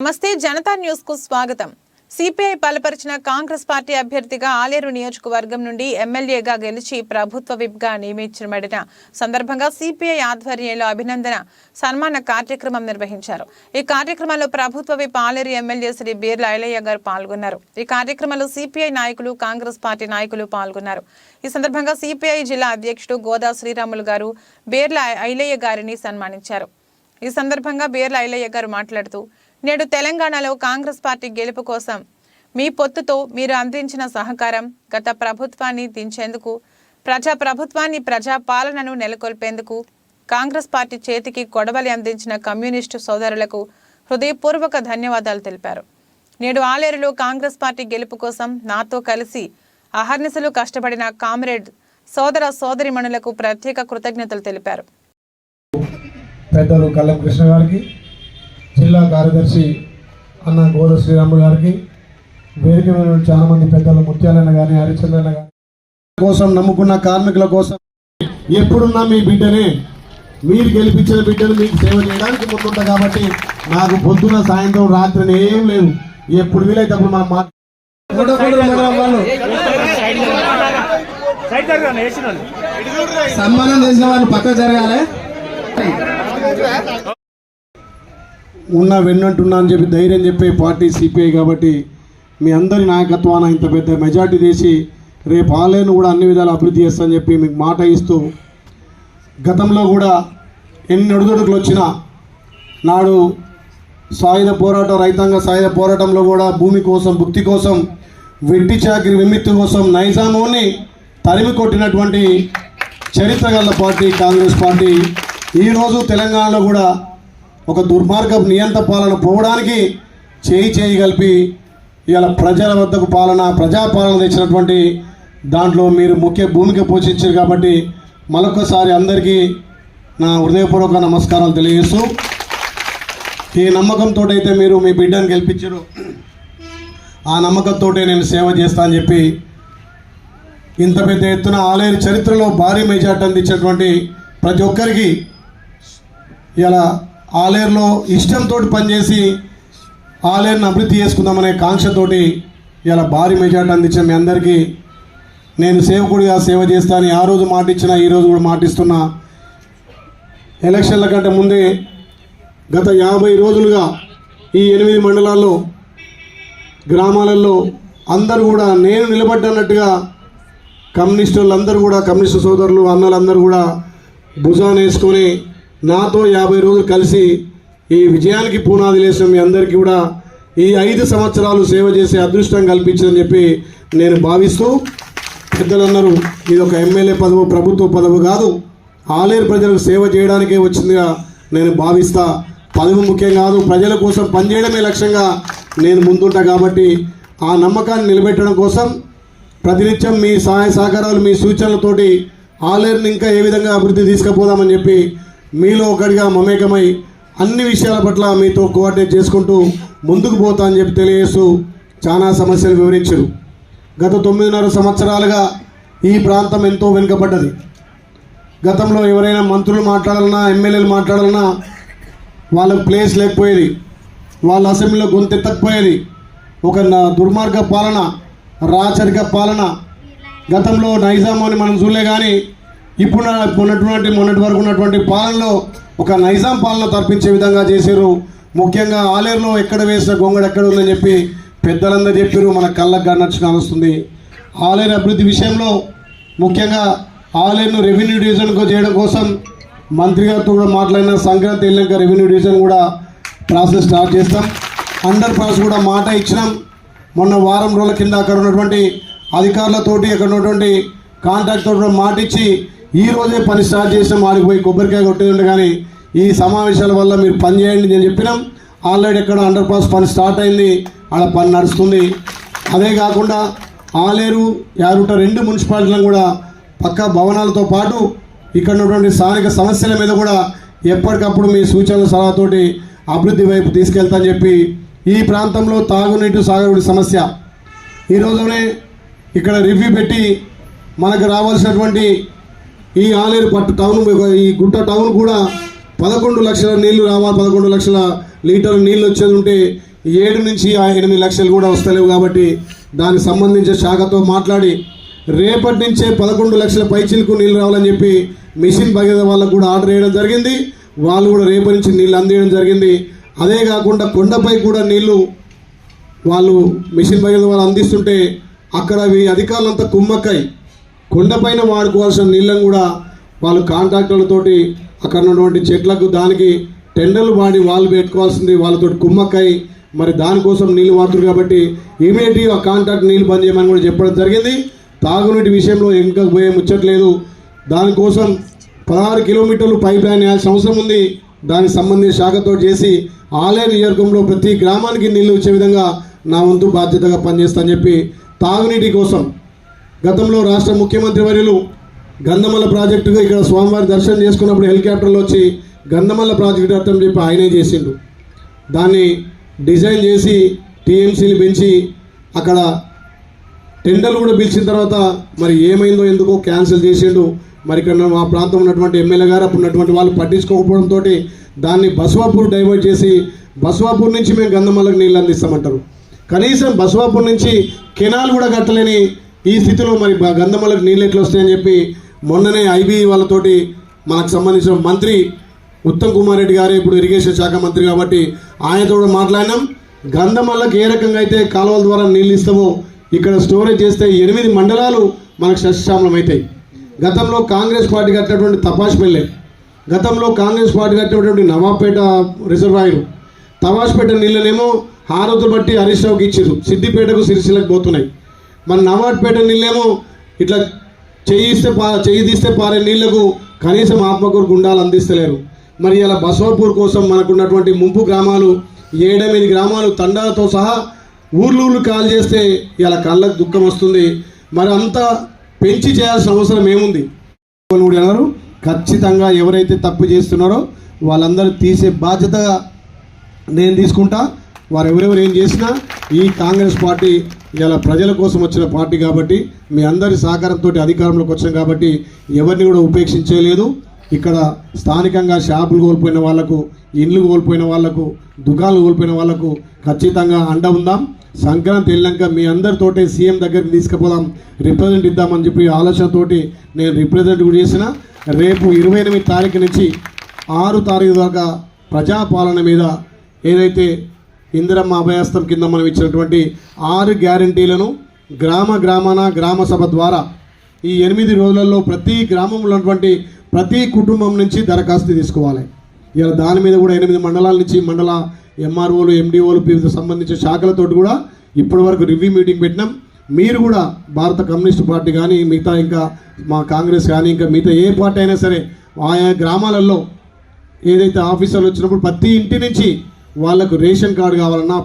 నమస్తే జనతా న్యూస్కు స్వాగతం. సిపిఐ బలపరిచిన కాంగ్రెస్ పార్టీ అభ్యర్థిగా ఆలేరు నియోజకవర్గం నుండి ఎమ్మెల్యేగా గెలిచి ప్రభుత్వ విప్గా నియమించబడిన సందర్భంగా సిపిఐ ఆధ్వర్యంలో అభినందన సన్మాన కార్యక్రమం నిర్వహించారు. ఈ కార్యక్రమంలో ప్రభుత్వ విప్ ఆలేరు ఎమ్మెల్యే శ్రీ బీర్ల ఐలయ్య గారు పాల్గొన్నారు. ఈ కార్యక్రమంలో సిపిఐ నాయకులు కాంగ్రెస్ పార్టీ నాయకులు పాల్గొన్నారు. ఈ సందర్భంగా సిపిఐ జిల్లా అధ్యక్షుడు గోదా శ్రీరాములు గారు బీర్ల ఐలయ్య గారిని సన్మానించారు. ఈ సందర్భంగా బీర్ల ఐలయ్య గారు మాట్లాడుతూ నేడు తెలంగాణలో కాంగ్రెస్ పార్టీ గెలుపు కోసం మీ పొత్తుతో మీరు అందించిన సహకారం గత ప్రభుత్వాన్ని దించేందుకు ప్రజా ప్రభుత్వాన్ని ప్రజా పాలనను నెలకొల్పేందుకు కాంగ్రెస్ పార్టీ చేతికి కొడవలి అందించిన కమ్యూనిస్టు సోదరులకు హృదయపూర్వక ధన్యవాదాలు తెలిపారు. నేడు ఆలేరులో కాంగ్రెస్ పార్టీ గెలుపు కోసం నాతో కలిసి అహర్నిశలు కష్టపడిన కామ్రేడ్ సోదర సోదరిమణులకు ప్రత్యేక కృతజ్ఞతలు తెలిపారు. పెద్దలు కల్లం కృష్ణ గారికి జిల్లా కార్యదర్శి అన్న గోద శ్రీరాములు గారికి వేదిక మీద ఉన్న చాలా మంది పెద్దలు ముత్యాలన్న గారిని హరిచంద్రన్న గారి కోసం నమ్ముకున్న కార్మికుల కోసం ఎప్పుడున్నా మీ బిడ్డనే మీరు గెలిపించిన బిడ్డను మీకు సేవ చేయడానికి ముందుంటా కాబట్టి నాకు పొద్దున సాయంత్రం రాత్రి ఏం లేదు. ఎప్పుడు వీలైతే అప్పుడు మనం మా వాళ్ళు సన్మానం చేసిన వాళ్ళు పక్క జరగాలి. ఉన్న వెన్నంటున్నా అని చెప్పి ధైర్యం చెప్పే పార్టీ సిపిఐ కాబట్టి మీ అందరి నాయకత్వాన ఇంత పెద్ద మెజార్టీ చేసి రేపు ఆలయను కూడా అన్ని విధాలు అభివృద్ధి చేస్తానని చెప్పి మీకు మాట ఇస్తూ గతంలో కూడా ఎన్ని అడుగుడుకులు వచ్చినా నాడు సాయుధ పోరాటం రైతాంగ సాయుధ పోరాటంలో కూడా భూమి కోసం భుక్తి కోసం వెట్టి చాకిరి విమిత్తు కోసం నైజామోని తరిమి కొట్టినటువంటి చరిత్ర గల పార్టీ కాంగ్రెస్ పార్టీ. ఈరోజు తెలంగాణలో కూడా ఒక దుర్మార్గపు నియంత పాలన పోవడానికి చేయి చేయి కలిపి ఇవాళ ప్రజల వద్దకు పాలన ప్రజాపాలన తెచ్చినటువంటి దాంట్లో మీరు ముఖ్య భూమిక పోషించారు కాబట్టి మరొకసారి అందరికీ నా హృదయపూర్వక నమస్కారాలు తెలియజేస్తూ ఈ నమ్మకంతో అయితే మీరు మీ బిడ్డను గెలిపించారు. ఆ నమ్మకంతో నేను సేవ చేస్తా అని చెప్పి ఇంత పెద్ద ఎత్తున ఆలయ చరిత్రలో భారీ మెజార్టీ అందించినటువంటి ప్రతి ఒక్కరికి ఇలా ఆలేరులో ఇష్టంతో పనిచేసి ఆలేరుని అభివృద్ధి చేసుకుందామనే కాంక్షతోటి ఇలా భారీ మెజార్టీ అందించిన మీ అందరికీ నేను సేవకుడిగా సేవ చేస్తానని ఆ రోజు మాట ఈరోజు కూడా మాటిస్తున్నా ఎలక్షన్ల కంటే ముందే గత యాభై రోజులుగా ఈ ఎనిమిది మండలాల్లో గ్రామాలలో అందరూ కూడా నేను నిలబడ్డన్నట్టుగా కమ్యూనిస్టులందరూ కూడా కమ్యూనిస్టు సోదరులు అన్నలందరూ కూడా భుజాన వేసుకొని నాతో యాభై రోజులు కలిసి ఈ విజయానికి పునాది లేసిన మీ అందరికీ కూడా ఈ ఐదు సంవత్సరాలు సేవ చేసే అదృష్టం కల్పించిందని చెప్పి నేను భావిస్తూ పెద్దలందరూ ఇది ఒక ఎమ్మెల్యే పదవు ప్రభుత్వ పదవు కాదు ఆలేరు ప్రజలకు సేవ చేయడానికే వచ్చిందిగా నేను భావిస్తా. పదవి ముఖ్యం కాదు ప్రజల కోసం పనిచేయడమే లక్ష్యంగా నేను ముందుంటా కాబట్టి ఆ నమ్మకాన్ని నిలబెట్టడం కోసం ప్రతినిత్యం మీ సహాయ సహకారాలు మీ సూచనలతోటి ఆలేరుని ఇంకా ఏ విధంగా అభివృద్ధి తీసుకుపోదామని చెప్పి మీలో ఒకటిగా మమేకమై అన్ని విషయాల పట్ల మీతో కోఆర్డినేట్ చేసుకుంటూ ముందుకు పోతా అని చెప్పి తెలియజేస్తూ చాలా సమస్యలు వివరించారు. గత తొమ్మిదిన్నర సంవత్సరాలుగా ఈ ప్రాంతం ఎంతో వెనుకబడ్డది. గతంలో ఎవరైనా మంత్రులు మాట్లాడాలన్నా ఎమ్మెల్యేలు మాట్లాడాలన్నా వాళ్ళకు ప్లేస్ లేకపోయేది. వాళ్ళ అసెంబ్లీలో గొంతెత్తకపోయేది ఒక దుర్మార్గ పాలన రాచరిక పాలన. గతంలో నైజాం అని మనం చూడలే కానీ ఇప్పుడు మొన్నటువంటి ఉన్నటువంటి మొన్నటి వరకు ఉన్నటువంటి పాలనలో ఒక నైజాం పాలన తప్పించే విధంగా చేశారు. ముఖ్యంగా ఆలేరులో ఎక్కడ వేసిన గొంగడు ఎక్కడ ఉందని చెప్పి పెద్దలందరూ చెప్పారు. మన కళ్ళకు కన్నచ్చు కానొస్తుంది ఆలేరు అభివృద్ధి విషయంలో ముఖ్యంగా ఆలేరును రెవెన్యూ డివిజన్కు చేయడం కోసం మంత్రి గారితో కూడా మాట్లాడిన సంక్రాంతి వెళ్ళాక రెవెన్యూ డివిజన్ కూడా ప్రాసెస్ స్టార్ట్ చేస్తాం. అండర్ పాస్ కూడా మాట ఇచ్చినాం. మొన్న వారం రోజుల కింద అక్కడ ఉన్నటువంటి అధికారులతోటి అక్కడ ఉన్నటువంటి కాంట్రాక్ట్ తోటి కూడా మాట ఇచ్చి ఈ రోజే పని స్టార్ట్ చేసినాం. ఆడికి పోయి కొబ్బరికాయ కొట్టేది కానీ ఈ సమావేశాల వల్ల మీరు పని చేయండి నేను చెప్పినాం. ఆల్రెడీ ఎక్కడ అండర్ పాస్ పని స్టార్ట్ అయింది. ఆడ పని నడుస్తుంది. అదే కాకుండా ఆలేరు యారుట రెండు మున్సిపాలిటీలను కూడా పక్క భవనాలతో పాటు ఇక్కడ ఉన్నటువంటి స్థానిక సమస్యల మీద కూడా ఎప్పటికప్పుడు మీ సూచనల సలహాతోటి అభివృద్ధి వైపు తీసుకెళ్తా చెప్పి ఈ ప్రాంతంలో తాగునీటి సాగుడి సమస్య ఈ రోజునే ఇక్కడ రివ్యూ పెట్టి మనకు రావాల్సినటువంటి ఈ ఆలేరు పట్టు టౌన్ ఈ గుట్ట టౌన్ కూడా పదకొండు లక్షల నీళ్ళు రావాలి పదకొండు లక్షల లీటర్లు నీళ్ళు వచ్చేది ఉంటే ఏడు నుంచి ఆ ఎనిమిది లక్షలు కూడా వస్తలేవు కాబట్టి దానికి సంబంధించిన శాఖతో మాట్లాడి రేపటి నుంచే పదకొండు లక్షల పైచీలకు నీళ్ళు రావాలని చెప్పి మిషన్ భగీరథ వాళ్ళకు కూడా ఆర్డర్ వేయడం జరిగింది. వాళ్ళు కూడా రేపటి నుంచి నీళ్ళు అందేయడం జరిగింది. అదే కాకుండా కొండపై కూడా నీళ్ళు వాళ్ళు మిషన్ భగీరథ వాళ్ళు అందిస్తుంటే అక్కడ ఈ అధికారులంతా కుమ్మక్కై కొండపైన వాడుకోవాల్సిన నీళ్ళను కూడా వాళ్ళు కాంట్రాక్టర్లతోటి అక్కడ ఉన్నటువంటి చెట్లకు దానికి టెండర్లు వాడి వాళ్ళు పెట్టుకోవాల్సింది వాళ్ళతో కుమ్మక్కై మరి దానికోసం నీళ్ళు వాడుతున్నారు కాబట్టి ఇమీడియట్గా ఆ కాంట్రాక్ట్ నీళ్ళు బంద్ చేయమని కూడా చెప్పడం జరిగింది. తాగునీటి విషయంలో ఇంకా పోయే ముచ్చట్లేదు దానికోసం పదహారు కిలోమీటర్లు పైప్ లైన్ వేయాల్సిన అవసరం ఉంది. దానికి సంబంధించిన శాఖతో చేసి ఆలయ నియోజకంలో ప్రతి గ్రామానికి నీళ్ళు వచ్చే విధంగా నా వంతు బాధ్యతగా పనిచేస్తానని చెప్పి తాగునీటి కోసం గతంలో రాష్ట్ర ముఖ్యమంత్రి వర్యులు గంధమల్ల ప్రాజెక్టుగా ఇక్కడ స్వామివారి దర్శనం చేసుకున్నప్పుడు హెలికాప్టర్లో వచ్చి గంధమల్ల ప్రాజెక్టు అర్థం చెప్పి ఆయనే చేసిండు. దాన్ని డిజైన్ చేసి టీఎంసీని పెంచి అక్కడ టెండర్లు కూడా పిలిచిన తర్వాత మరి ఏమైందో ఎందుకో క్యాన్సిల్ చేసిండు. మరి ఇక్కడ మా ప్రాంతం ఉన్నటువంటి ఎమ్మెల్యే గారు అప్పుడు ఉన్నటువంటి వాళ్ళు పట్టించుకోకపోవడంతో దాన్ని బస్వాపూర్ డైవర్ట్ చేసి బస్వాపూర్ నుంచి మేము గంధమల్లకు నీళ్ళు అందిస్తామంటారు. కనీసం బస్వాపూర్ నుంచి కెనాల్ కూడా కట్టలేని ఈ స్థితిలో మరి గంధమలకు నీళ్ళు ఎట్లా వస్తాయని చెప్పి మొన్ననే ఐబీ వాళ్ళతోటి మనకు సంబంధించిన మంత్రి ఉత్తమ్ కుమార్ రెడ్డి గారు ఇప్పుడు ఇరిగేషన్ శాఖ మంత్రి కాబట్టి ఆయనతో కూడా మాట్లాడినాం. గంధమల్లకు ఏ రకంగా అయితే కాలువల ద్వారా నీళ్ళు ఇస్తామో ఇక్కడ స్టోరేజ్ చేస్తే ఎనిమిది మండలాలు మనకు సస్యశ్యామలం అవుతాయి. గతంలో కాంగ్రెస్ పార్టీ కట్టినటువంటి తపాష్పల్లె గతంలో కాంగ్రెస్ పార్టీ కట్టినటువంటి నవాబ్పేట రిజర్వాయర్ తపాష్పేట నీళ్ళనేమో హారతులు బట్టి హరీష్ రావుకి ఇచ్చారు. సిద్దిపేటకు సిరిసిలకు పోతున్నాయి. మన నవాడ్పేట నీళ్ళేమో ఇట్లా చేయిస్తే పా చేయి తీస్తే పారే నీళ్ళకు కనీసం ఆత్మకూరు గుండాలు అందిస్తలేరు. మరి ఇలా బసవాపూర్ కోసం మనకున్నటువంటి ముంపు గ్రామాలు ఏడెనిమిది గ్రామాలు తండాలతో సహా ఊర్లు ఊర్లు కాల్ చేస్తే ఇలా కళ్ళకు దుఃఖం వస్తుంది. మరి అంతా పెంచి చేయాల్సిన అవసరం ఏముంది? కూడా అన్నారు ఖచ్చితంగా ఎవరైతే తప్పు చేస్తున్నారో వాళ్ళందరూ తీసే బాధ్యత నేను తీసుకుంటా. వారు ఎవరెవరు ఏం చేసినా ఈ కాంగ్రెస్ పార్టీ ఇలా ప్రజల కోసం వచ్చిన పార్టీ కాబట్టి మీ అందరి సహకారంతో అధికారంలోకి వచ్చాం కాబట్టి ఎవరిని కూడా ఉపేక్షించలేదు. ఇక్కడ స్థానికంగా షాపులు కోల్పోయిన వాళ్ళకు ఇండ్లు కోల్పోయిన వాళ్ళకు దుకాణాలు కోల్పోయిన వాళ్ళకు ఖచ్చితంగా అండ ఉందాం. సంక్రాంతి వెళ్ళాక మీ అందరితోటే సీఎం దగ్గరికి తీసుకుపోదాం రిప్రజెంట్ ఇద్దామని చెప్పి ఆలోచనతోటి నేను రిప్రజెంట్ కూడా చేసిన. రేపు ఇరవై ఎనిమిది తారీఖు నుంచి ఆరు తారీఖు దాకా ప్రజాపాలన మీద ఏదైతే ఇందిరమ్మ అభయాస్తం కింద మనం ఇచ్చినటువంటి ఆరు గ్యారంటీలను గ్రామ గ్రామాన గ్రామ సభ ద్వారా ఈ ఎనిమిది రోజులలో ప్రతి గ్రామంలో ఉన్నటువంటి ప్రతి కుటుంబం నుంచి దరఖాస్తు తీసుకోవాలి. ఇలా దాని మీద కూడా ఎనిమిది మండలాల నుంచి మండల ఎంఆర్ఓలు ఎండిఓలు వివిధ సంబంధించిన శాఖలతోటి కూడా ఇప్పటి వరకు రివ్యూ మీటింగ్ పెట్టినాం. మీరు కూడా భారత కమ్యూనిస్ట్ పార్టీ కానీ మిగతా ఇంకా మా కాంగ్రెస్ కానీ ఇంకా మిగతా ఏ పార్టీ అయినా సరే ఆయా గ్రామాలలో ఏదైతే ఆఫీసర్లు వచ్చినప్పుడు ప్రతి ఇంటి నుంచి వాళ్ళకు రేషన్ కార్డు కావాలన్నా